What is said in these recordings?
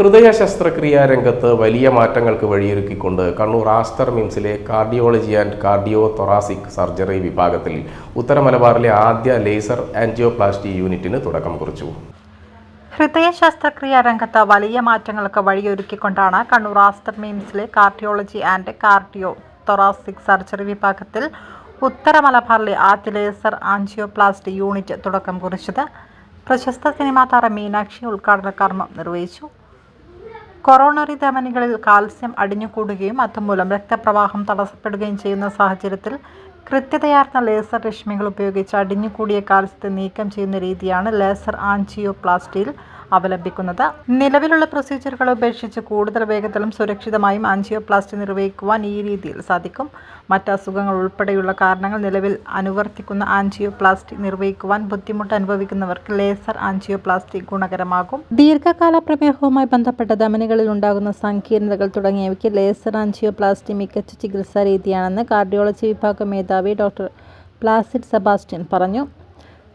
ഹൃദയ ശസ്ത്രക്രിയാ രംഗത്ത് വലിയ മാറ്റങ്ങൾക്ക് വഴിയൊരുക്കിക്കൊണ്ട് Kannur Aster മിംസിലെ cardiology and cardio thoracic surgery വിഭാഗത്തിൽ ഉത്തര മലബാറിലെ ആദ്യ ലേസർ ആൻജിയോപ്ലാസ്റ്റി യൂണിറ്റിന് തുടക്കം കുറിച്ചു. ഹൃദയ ശസ്ത്രക്രിയാ രംഗത്ത് വലിയ മാറ്റങ്ങൾക്ക് വഴിയൊരുക്കിക്കൊണ്ടാണ് Kannur Aster മിംസിലെ cardiology and cardio thoracic surgery വിഭാഗത്തിൽ ഉത്തര മലബാറിലെ ആദ്യ ലേസർ ആൻജിയോപ്ലാസ്റ്റി യൂണിറ്റ് തുടക്കം കുറിച്ചത്. പ്രശസ്ത സിനിമാ താരം മീനാക്ഷി ഉദ്ഘാടന കർമ്മം നിർവഹിച്ചു. കൊറോണറി ധമനികളിൽ കാൽസ്യം അടിഞ്ഞുകൂടുകയും അതുമൂലം രക്തപ്രവാഹം തടസ്സപ്പെടുകയും ചെയ്യുന്ന സാഹചര്യത്തിൽ കൃത്യതയാർന്ന ലേസർ രശ്മികൾ ഉപയോഗിച്ച് അടിഞ്ഞുകൂടിയ കാൽസ്യത്തെ നീക്കം ചെയ്യുന്ന രീതിയാണ് ലേസർ ആൻജിയോപ്ലാസ്റ്റിയിൽ അവലംബിക്കുന്നത്. നിലവിലുള്ള പ്രൊസീജിയറുകൾ ഉപേക്ഷിച്ച് കൂടുതൽ വേഗത്തിലും സുരക്ഷിതമായും ആൻജിയോപ്ലാസ്റ്റി നിർവഹിക്കുവാൻ ഈ രീതിയിൽ സാധിക്കും. മറ്റ് അസുഖങ്ങൾ ഉൾപ്പെടെയുള്ള കാരണങ്ങൾ നിലവിൽ അനുവർത്തിക്കുന്ന ആൻജിയോപ്ലാസ്റ്റി നിർവഹിക്കുവാൻ ബുദ്ധിമുട്ട് അനുഭവിക്കുന്നവർക്ക് ലേസർ ആൻജിയോപ്ലാസ്റ്റി ഗുണകരമാകും. ദീർഘകാല പ്രമേഹവുമായി ബന്ധപ്പെട്ട ധമനികളിൽ ഉണ്ടാകുന്ന സങ്കീർണതകൾ തുടങ്ങിയവയ്ക്ക് ലേസർ ആൻജിയോപ്ലാസ്റ്റി മികച്ച ചികിത്സാ രീതിയാണെന്ന് കാർഡിയോളജി വിഭാഗം മേധാവി ഡോക്ടർ പ്ലാസിഡ് സെബാസ്റ്റ്യൻ പറഞ്ഞു.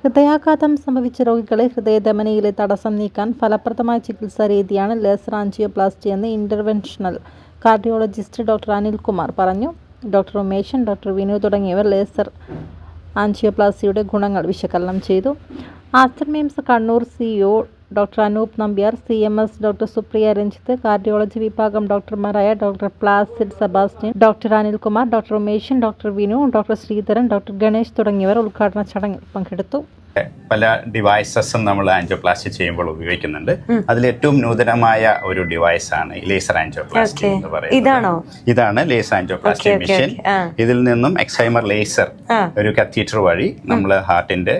ഹൃദയാഘാതം സംഭവിച്ച രോഗികളെ ഹൃദയധമനിയിലെ തടസ്സം നീക്കാൻ ഫലപ്രദമായ ചികിത്സാ രീതിയാണ് ലേസർ ആഞ്ചിയോപ്ലാസ്റ്റി എന്ന് ഇന്റർവെൻഷണൽ കാർഡിയോളജിസ്റ്റ് ഡോക്ടർ അനിൽകുമാർ പറഞ്ഞു. ഡോക്ടർ ഉമേഷൻ ഡോക്ടർ വിനു തുടങ്ങിയവർ ലേസർ ആഞ്ചിയോപ്ലാസ്റ്റിയുടെ ഗുണങ്ങൾ വിശകലനം ചെയ്തു. Aster MIMS Kannur CEO doctor Anoop Nambiar C M S doctor Supriya Ranjith cardiology വിഭാഗം ഡോക്ടർമാരായ doctor Placid Sebastian doctor Anilkumar doctor Umeshan doctor Vinu doctor Sreedharan doctor Ganesh തുടങ്ങിയവർ ഉദ്ഘാടന ചടങ്ങിൽ പങ്കെടുത്തു. പല ഡിവൈസസും നമ്മൾ ആൻജിയോപ്ലാസ്റ്റി ചെയ്യുമ്പോൾ ഉപയോഗിക്കുന്നുണ്ട്. അതിൽ ഏറ്റവും നൂതനമായ ഒരു ഡിവൈസ് ആണ് ലേസർ ആൻജിയോപ്ലാസ്റ്റി എന്ന് പറയുന്നത്. ഇതാണോ? ഇതാണ് ലേസർ ആൻജിയോപ്ലാസ്റ്റി okay, മെഷീൻ. ഇതിൽ നിന്നും എക്സൈമർ ലേസർ ഒരു കത്തീറ്റർ വഴി നമ്മൾ ഹാർട്ടിന്റെ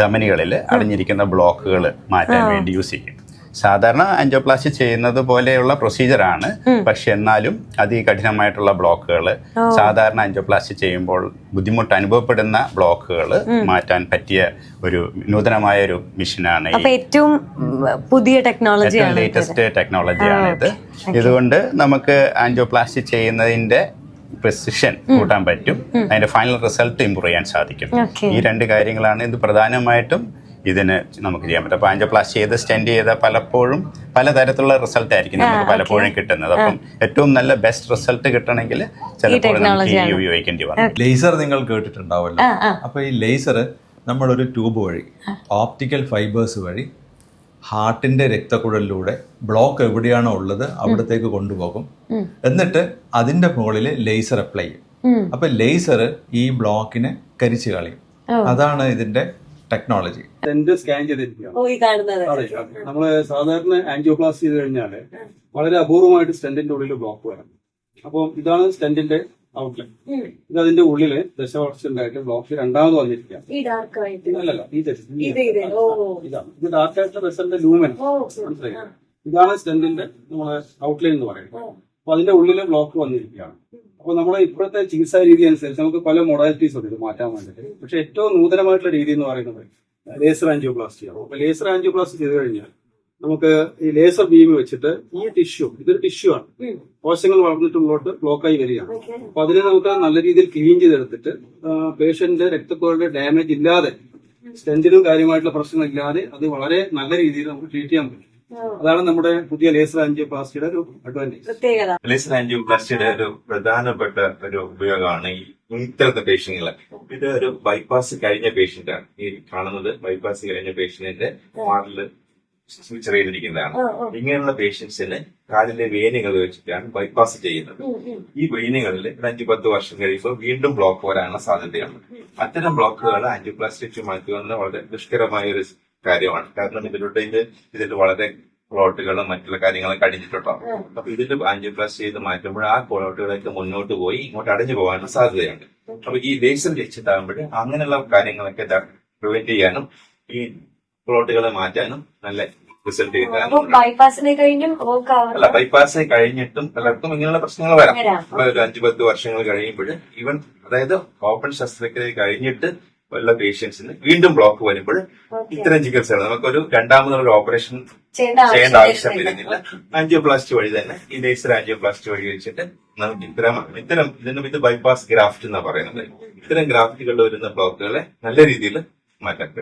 ധമനികളിൽ അടിഞ്ഞിരിക്കുന്ന ബ്ലോക്കുകൾ മാറ്റാൻ വേണ്ടി യൂസ് ചെയ്യും. സാധാരണ ആൻജിയോപ്ലാസ്റ്റി ചെയ്യുന്നത് പോലെയുള്ള പ്രൊസീജിയർ ആണ്. പക്ഷെ എന്നാലും അതികഠിനമായിട്ടുള്ള ബ്ലോക്കുകൾ സാധാരണ ആൻജിയോപ്ലാസ്റ്റി ചെയ്യുമ്പോൾ ബുദ്ധിമുട്ട് അനുഭവപ്പെടുന്ന ബ്ലോക്കുകൾ മാറ്റാൻ പറ്റിയ ഒരു നൂതനമായ ഒരു മിഷനാണ് ഏറ്റവും പുതിയ ടെക്നോളജി ലേറ്റസ്റ്റ് ടെക്നോളജിയാണ് ഇത്. ഇതുകൊണ്ട് നമുക്ക് ആൻജിയോപ്ലാസ്റ്റി ചെയ്യുന്നതിന്റെ പ്രിസിഷൻ കൂട്ടാൻ പറ്റും. അതിന്റെ ഫൈനൽ റിസൾട്ട് ഇമ്പ്രൂവ് ചെയ്യാൻ സാധിക്കും. ഈ രണ്ട് കാര്യങ്ങളാണ് ഇത് പ്രധാനമായിട്ടും ഇതിന് നമുക്ക് ചെയ്യാൻ പറ്റും. അപ്പൊ ആൻജിയോപ്ലാസ്റ്റി ചെയ്ത് സ്റ്റെൻഡ് ചെയ്ത പലപ്പോഴും പലതരത്തിലുള്ള റിസൾട്ട് ആയിരിക്കും നമുക്ക് പലപ്പോഴും കിട്ടുന്നത്. അപ്പം ഏറ്റവും നല്ല ബെസ്റ്റ് റിസൾട്ട് കിട്ടണമെങ്കിൽ ചിലപ്പോൾ നമുക്ക് ഉപയോഗിക്കേണ്ടി വരും ലേസർ നിങ്ങൾ കേട്ടിട്ടുണ്ടാവല്ലോ. ആ, ആ. അപ്പൊ ഈ ലേസർ നമ്മളൊരു ട്യൂബ് വഴി ഓപ്റ്റിക്കൽ ഫൈബേഴ്സ് വഴി ഹാർട്ടിന്റെ രക്തക്കുഴലിലൂടെ ബ്ലോക്ക് എവിടെയാണോ ഉള്ളത് അവിടത്തേക്ക് കൊണ്ടുപോകും. എന്നിട്ട് അതിന്റെ മുകളിൽ ലേസർ അപ്ലൈ ചെയ്യും. അപ്പൊ ലേസർ ഈ ബ്ലോക്കിനെ കരിച്ചു കളയും. അതാണ് ഇതിന്റെ ടെക്നോളജി. സ്റ്റെന്റ് സ്കാൻ ചെയ്തിരിക്കുകയാണ്. ഓ ഈ കാണുന്നത്. അതെ നമ്മൾ സാധാരണ ആൻജിയോപ്ലാസ് ചെയ്ത് കഴിഞ്ഞാൽ വളരെ അപൂർവമായിട്ട് സ്റ്റെന്റിന്റെ ഉള്ളിൽ ബ്ലോക്ക് വരാം. അപ്പം ഇതാണ് സ്റ്റെന്റിന്റെ ഔട്ട്ലെറ്റ് ഇത് അതിന്റെ ഉള്ളിൽ ദശവർഷം ഉണ്ടായിട്ട് ബ്ലോക്ക് രണ്ടാമത് വന്നിരിക്കുകയാണ്. ഈ ഡാർക്ക് ആയിട്ട്. അല്ലല്ല ഈ ഇത് ഇതാണ്. ഡാർക്ക് ആയിട്ടുള്ള ബസ്സിന്റെ ലൂമൻ മനസ്സിലായി? ഇതാണ് സ്റ്റെന്റിന്റെ നമ്മളെ ഔട്ട്ലൈൻ എന്ന് പറയുന്നത്. അപ്പൊ അതിന്റെ ഉള്ളിൽ ബ്ലോക്ക് വന്നിരിക്കുകയാണ്. അപ്പൊ നമ്മളെ ഇപ്പോഴത്തെ ചികിത്സാ രീതി അനുസരിച്ച് നമുക്ക് പല മൊഡാലിറ്റീസ് ഉണ്ട് ഇത് മാറ്റാൻ വേണ്ടിയിട്ട്. പക്ഷെ ഏറ്റവും നൂതനമായിട്ടുള്ള രീതി എന്ന് പറയുന്നത് ലേസർ ആൻജിയോപ്ലാസ്റ്റിയാണ് അപ്പൊ ലേസർ ആൻജിയോപ്ലാസ്റ്റി ചെയ്ത് കഴിഞ്ഞാൽ നമുക്ക് ഈ ലേസർ ബീം വെച്ചിട്ട് ഈ ടിഷ്യൂ ഇതൊരു ടിഷ്യൂ ആണ്. കോശങ്ങൾ വളർന്നിട്ട് മുന്നോട്ട് ബ്ലോക്കായി വരികയാണ്. അപ്പൊ അതിനെ നമുക്ക് നല്ല രീതിയിൽ ക്ലീൻ ചെയ്തെടുത്തിട്ട് പേഷ്യന്റിന്റെ രക്തക്കോളുടെ ഡാമേജ് ഇല്ലാതെ സ്റ്റെന്റിനും കാര്യമായിട്ടുള്ള പ്രശ്നങ്ങൾ ഇല്ലാതെ അത് വളരെ നല്ല രീതിയിൽ നമുക്ക് ട്രീറ്റ് ചെയ്യാൻ പറ്റും. അതാണ് നമ്മുടെ പുതിയ ലേസർ ആൻജിയോപ്ലാസ്റ്റിയുടെ ഒരു അഡ്വാന്റേജ് പ്രത്യേകത. ലേസർ ആൻജിയോപ്ലാസ്റ്റിയുടെ ഒരു പ്രധാനപ്പെട്ട ഒരു ഉപയോഗമാണ് ഈ ഇത്തരത്തെ പേഷ്യന്റുകൾ ഇത് ഒരു ബൈപ്പാസ് കഴിഞ്ഞ പേഷ്യന്റ് ആണ്. ഈ കാണുന്നത് ബൈപ്പാസ് കഴിഞ്ഞ പേഷ്യന്റിന്റെ ചെറിയിരിക്കുന്നതാണ് ഇങ്ങനെയുള്ള പേഷ്യൻസിന് കാലിലെ വേനുകൾ വെച്ചിട്ടാണ് ബൈപ്പാസ് ചെയ്യുന്നത്. ഈ വെയിനുകളിൽ ഒരു അഞ്ചു പത്ത് വർഷം കഴിയുമ്പോൾ വീണ്ടും ബ്ലോക്ക് വരാനുള്ള സാധ്യതയാണ്. അത്തരം ബ്ലോക്കുകൾ ആന്റിപ്ലാസ്റ്റിക് മാറ്റുക വളരെ ദുഷ്കരമായ ഒരു കാര്യമാണ്. കാരണം ഇതിലൂടെ ഇത് ഇതിൽ വളരെ ക്ലോട്ടുകളും മറ്റുള്ള കാര്യങ്ങളും കഴിഞ്ഞിട്ടുണ്ടാവും. അപ്പൊ ഇതിന്റെ ആൻജിയോപ്ലാസ്റ്റി ചെയ്ത് മാറ്റുമ്പോൾ ആ ക്ലോട്ടുകളൊക്കെ മുന്നോട്ട് പോയി ഇങ്ങോട്ട് അടഞ്ഞു പോകാനുള്ള സാധ്യതയുണ്ട്. അപ്പൊ ഈ ലേസർ വെച്ചിട്ടാകുമ്പോൾ അങ്ങനെയുള്ള കാര്യങ്ങളൊക്കെ പ്രിവെന്റ് ചെയ്യാനും ഈ ക്ലോട്ടുകളെ മാറ്റാനും നല്ല റിസൾട്ട് കിട്ടാനും ബൈപ്പാസിനെ കഴിഞ്ഞും അല്ല ബൈപ്പാസ് കഴിഞ്ഞിട്ടും പലർക്കും ഇങ്ങനെയുള്ള പ്രശ്നങ്ങൾ വരാം. ഒരു അഞ്ചു പത്ത് വർഷങ്ങൾ കഴിയുമ്പോൾ ഈവൻ അതായത് ഓപ്പൺ ശസ്ത്രക്രിയ കഴിഞ്ഞിട്ട് ഉള്ള പേഷ്യൻസിന് വീണ്ടും ബ്ലോക്ക് വരുമ്പോൾ ഇത്തരം ചികിത്സകൾ. നമുക്കൊരു രണ്ടാമതൊരു ഓപ്പറേഷൻ ചെയ്യേണ്ട ആവശ്യം വരുന്നില്ല. ആൻജിയോപ്ലാസ്റ്റി വഴി തന്നെ ഈ ലേസർ ആൻജിയോപ്ലാസ്റ്റി വഴി വെച്ചിട്ട് നമുക്ക് ഇത്തരം ഇത്തരം ഇതിനും ഇത് ബൈപ്പാസ് ഗ്രാഫ്റ്റ് എന്നാ പറയുന്നത്. ഇത്തരം ഗ്രാഫ്റ്റുകളിൽ വരുന്ന ബ്ലോക്കുകളെ നല്ല രീതിയിൽ മാറ്റാൻ കഴിയും